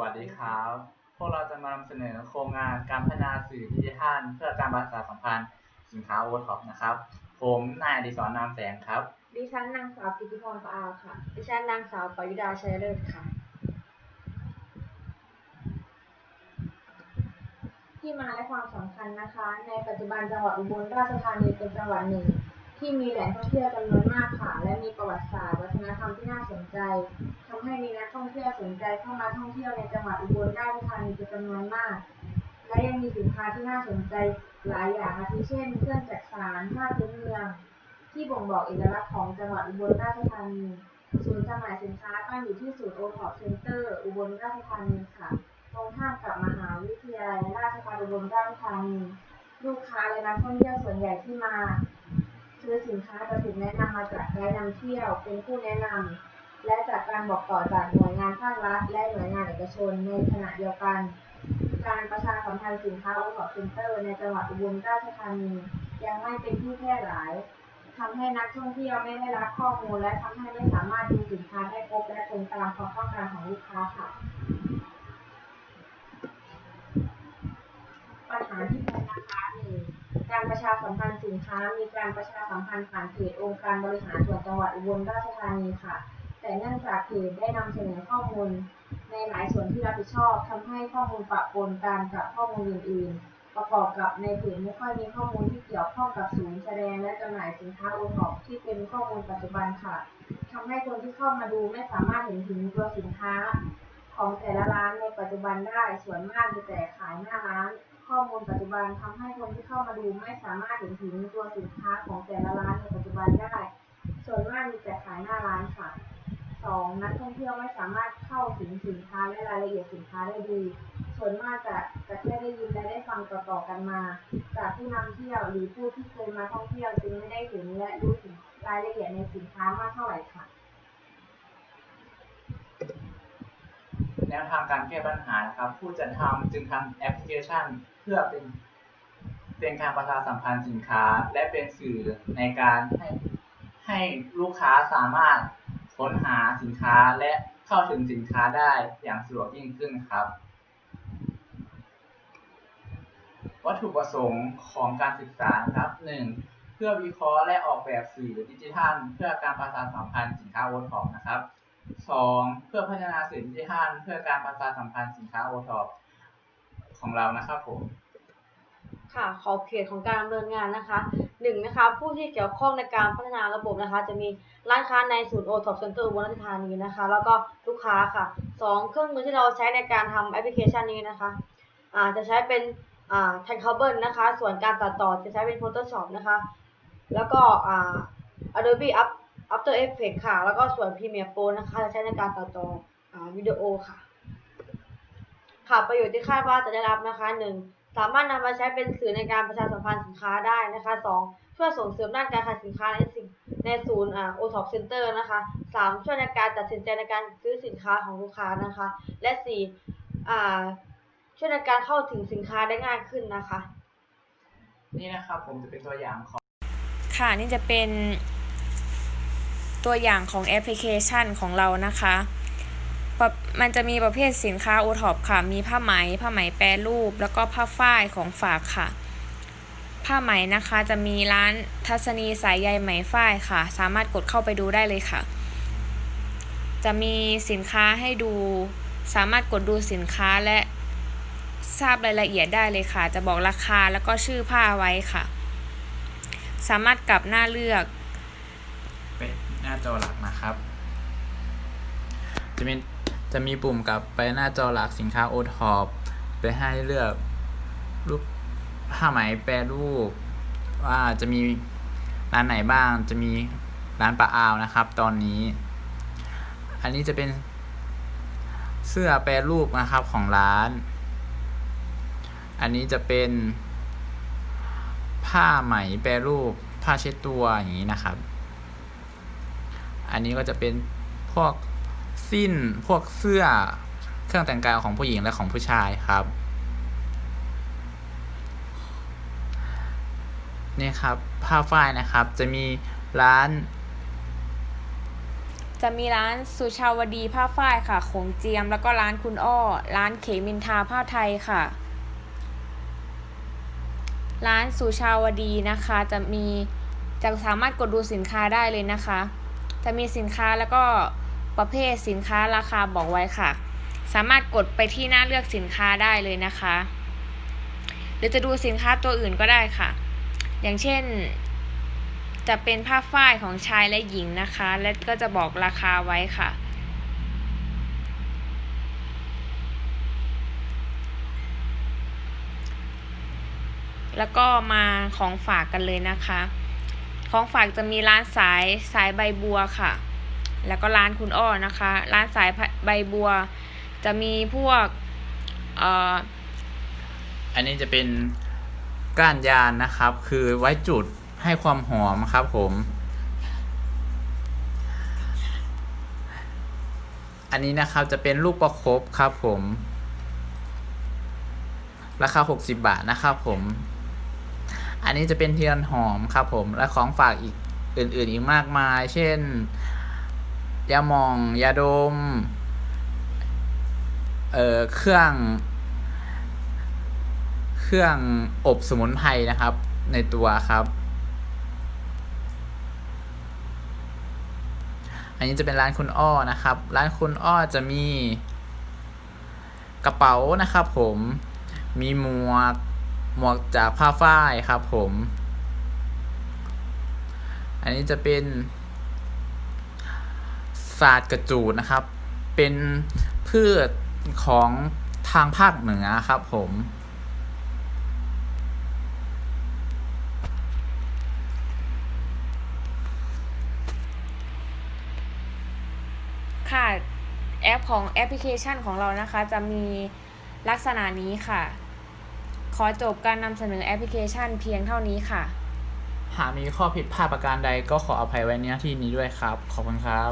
วัสดีครับ พวกเราจะมานำเสนอโครงงานการพัฒนาสื่อดิจิทัลเพื่อการประชาสัมพันธ์สินค้าโอท็อปนะครับ ผมนายอดิศรนามแสงครับ ดิฉันนางสาวกิติพรปาวค่ะ ดิฉันนางสาวปยุดาชัยเลิศค่ะ ที่มาและความสำคัญนะคะ ในปัจจุบันจังหวัดอุบลราชธานีเป็นจังหวัดหนึ่ง ที่มีแหล่งท่องเที่ยวจำนวนมากค่ะ และมีประวัติศาสตร์วัฒนธรรมที่น่าสนใจทำให้มีนักท่องเที่ยวสนใจเข้ามาท่องเที่ยวในจังหวัดอุบลราชธานีเป็นจำนวนมาก และยังมีสินค้าที่น่าสนใจหลายอย่างอาทิเช่น เครื่องจักสานผ้าพื้นเมือง ที่บ่งบอกเอกลักษณ์ของจังหวัดอุบลราชธานีศูนย์จำหน่ายสินค้าตั้งอยู่ที่ศูนย์โอท็อปเซ็นเตอร์อุบลราชธานีค่ะ ตรงข้ามกับมหาวิทยาลัยราชภัฏอุบลราชธานี ลูกค้าและนักท่องเที่ยวส่วนใหญ่ที่มา ซื้อสินค้าจะถูกแนะนำมาจากไกด์นำเที่ยวเป็นผู้แนะนำและจากการบอกต่อจากหน่วยงานภาครัฐและหน่วยงานเอกชนในขณะเดียวกัน การประชาสัมพันธ์สินค้าโอท็อปเซ็นเตอร์ในจังหวัดอุบลราชธานียังไม่เป็นที่แพร่หลายทำให้นักท่องเที่ยวไม่ได้รับข้อมูล และทำให้ไม่สามารถดูสินค้าได้ครบและตรงตามความต้องการของลูกค้าค่ะปัญหาที่พบนะคะหนึ่ง การประชาสัมพันธ์สินค้า มีการประชาสัมพันธ์ผ่านเพจองค์การบริหารส่วนจังหวัดอุบลราชธานีค่ะ แต่เนื่องจากเพจได้นำเสนอข้อมูล ในหลายส่วนที่รับผิดชอบทำให้ข้อมูลปะปนกันกับข้อมูลอื่น ๆ ประกอบกับในเพจไม่ค่อยมีข้อมูลที่เกี่ยวข้องกับศูนย์แสดงและจำหน่ายสินค้าโอท็อปที่เป็นข้อมูลปัจจุบันค่ะทำให้คนที่เข้ามาดูไม่สามารถเห็นถึงตัวสินค้า ของแต่ละร้านในปัจจุบันได้ส่วนมากมีแต่ขายหน้าร้าน ข้อมูลปัจจุบันทำให้คนที่เข้ามาดูไม่สามารถเห็นถึงตัวสินค้าของแต่ละร้านในปัจจุบันได้ ส่วนมากมีแต่ขายหน้าร้านค่ะสองนักท่องเที่ยวไม่สามารถเข้าถึงสินค้าและรายละเอียดสินค้าได้ดี ส่วนมากจะจะแค่ได้ยินและได้ฟังต่อๆกันมา จากผู้นำเที่ยวหรือผู้ที่เคยมาท่องเที่ยวจึงไม่ได้เห็นและรู้ถึงรายละเอียดในสินค้ามากเท่าไหร่ค่ะแนวทางการแก้ปัญหานะครับ ผู้จัดทำจึงทำแอปพลิเคชัน พื่อเป็นเป็นการประชาสัมพันธ์สินค้า และเป็นสื่อในการให้ให้ลูกค้าสามารถค้นหาสินค้าและเข้าถึงสินค้าได้อย่างสะดวกยิ่งขึ้นครับ วัตถุประสงค์ของการศึกษาครับ 1. เพื่อวิเคราะห์และออกแบบสื่อดิจิทัล เพื่อการประชาสัมพันธ์สินค้าโอท็อปนะครับ 2. เพื่อพัฒนาสื่อดิจิทัล เพื่อการประชาสัมพันธ์สินค้าโอท็อป ของเรานะครับผมค่ะขอบเขตของการดำเนินงานนะคะหนึ่งนะคะ ผู้ที่เกี่ยวข้องในการพัฒนาระบบนะคะ จะมีร้านค้าในศูนย์โอท็อปเซ็นเตอร์อุบลราชธานีนะคะ แล้วก็ลูกค้าค่ะสองเครื่องมือที่เราใช้ในการทำแอปพลิเคชันนี้นะคะอ่าจะใช้เป็นอ่า t a n k a b l e นะคะ ส่วนการตัดต่อจะใช้เป็น Photoshop นะคะ แล้วก็อ่า Adobe After Effects ค่ะ แล้วก็ส่วน Premiere Pro นะคะ จะใช้ในการตัดต่ออ่าวิดีโอค่ะ ค่ะประโยชน์ที่คาดว่าจะได้รับนะคะหนึ่งสามารถนำมาใช้เป็นสื่อในการประชาสัมพันธ์สินค้าได้นะคะสองช่วยส่งเสริมด้านการขายสินค้าในสิ่งในศูนย์อ่า OTOP Center นะคะสามช่วยในการตัดสินใจในการซื้อสินค้าของลูกค้านะคะ และสี่อ่าช่วยในการเข้าถึงสินค้าได้ง่ายขึ้นนะคะ นี่นะครับผมจะเป็นตัวอย่างของค่ะนี่จะเป็นตัวอย่างของแอปพลิเคชันของเรานะคะปะ มันจะมีประเภทสินค้าโอท็อปค่ะ มีผ้าไหม ผ้าไหมแปรรูป แล้วก็ผ้าฝ้ายของฝากค่ะ ผ้าไหมนะคะจะมีร้านทัศนีสายใยไหมฝ้ายค่ะ สามารถกดเข้าไปดูได้เลยค่ะ จะมีสินค้าให้ดู สามารถกดดูสินค้าและทราบรายละเอียดได้เลยค่ะ จะบอกราคาแล้วก็ชื่อผ้าไว้ค่ะ สามารถกลับหน้าเลือกเป็นหน้าจอหลักนะครับ จะมี จะมีปุ่มกลับไปหน้าจอหลักสินค้าโอทอปไปให้เลือกรูปผ้าไหมแปรรูป ว่าจะมีร้านไหนบ้างจะมีร้านปะอาวนะครับ ตอนนี้ อันนี้จะเป็นเสื้อแปรรูปนะครับของร้าน อันนี้จะเป็น ผ้าไหมแปรรูป ผ้าเช็ดตัวอย่างนี้นะครับ อันนี้ก็จะเป็นพวก สิ้นพวกเสื้อเครื่องแต่งกายของผู้หญิงและของผู้ชายครับ นี่ครับผ้าฝ้ายนะครับจะมีร้าน จะมีร้านสุชาวดีผ้าฝ้ายค่ะ ของเจียมแล้วก็ร้านคุณอ้อ ร้านเขมินทาผ้าไทยค่ะ ร้านสุชาวดีนะคะจะมีจะสามารถกดดูสินค้าได้เลยนะคะ จะมีสินค้าแล้วก็ ประเภทสินค้าราคาบอกไว้ค่ะ สามารถกดไปที่หน้าเลือกสินค้าได้เลยนะคะ หรือจะดูสินค้าตัวอื่นก็ได้ค่ะ อย่างเช่น จะเป็นผ้าฝ้ายของชายและหญิงนะคะ และก็จะบอกราคาไว้ค่ะแล้วก็มาของฝากกันเลยนะคะ ของฝากจะมีร้านสายสายใบบัวค่ะ แล้วก็ร้านคุณอ้อนะคะ ร้านสายใบบัว จะมีพวกเอ่ออันนี้จะเป็นก้านยานนะครับ คือไว้จุดให้ความหอมครับผม อันนี้นะครับจะเป็นลูกประคบครับผม ราคา 60 บาทนะครับผม อันนี้จะเป็นเทียนหอมครับผม และของฝากอีกอื่นๆอีกมากมาย เช่น ยาหมอง ยาดม เอ่อ เครื่อง เครื่องอบสมุนไพรนะครับ ในตัวครับ อันนี้จะเป็นร้านคุณอ้อนะครับ ร้านคุณอ้อจะมีกระเป๋านะครับผม มีหมวก หมวกจากผ้าฝ้ายครับผม อันนี้จะเป็น ศาสตร์กระจูดนะครับ เป็นพืชของทางภาคเหนือครับผม ค่ะแอปของแอปพลิเคชันของเรานะคะจะมีลักษณะนี้ค่ะ ขอจบการนำเสนอแอปพลิเคชันเพียงเท่านี้ค่ะ หากมีข้อผิดพลาดประการใดก็ขออภัยไว้ในหน้าที่นี้ด้วยครับ ขอบคุณครับ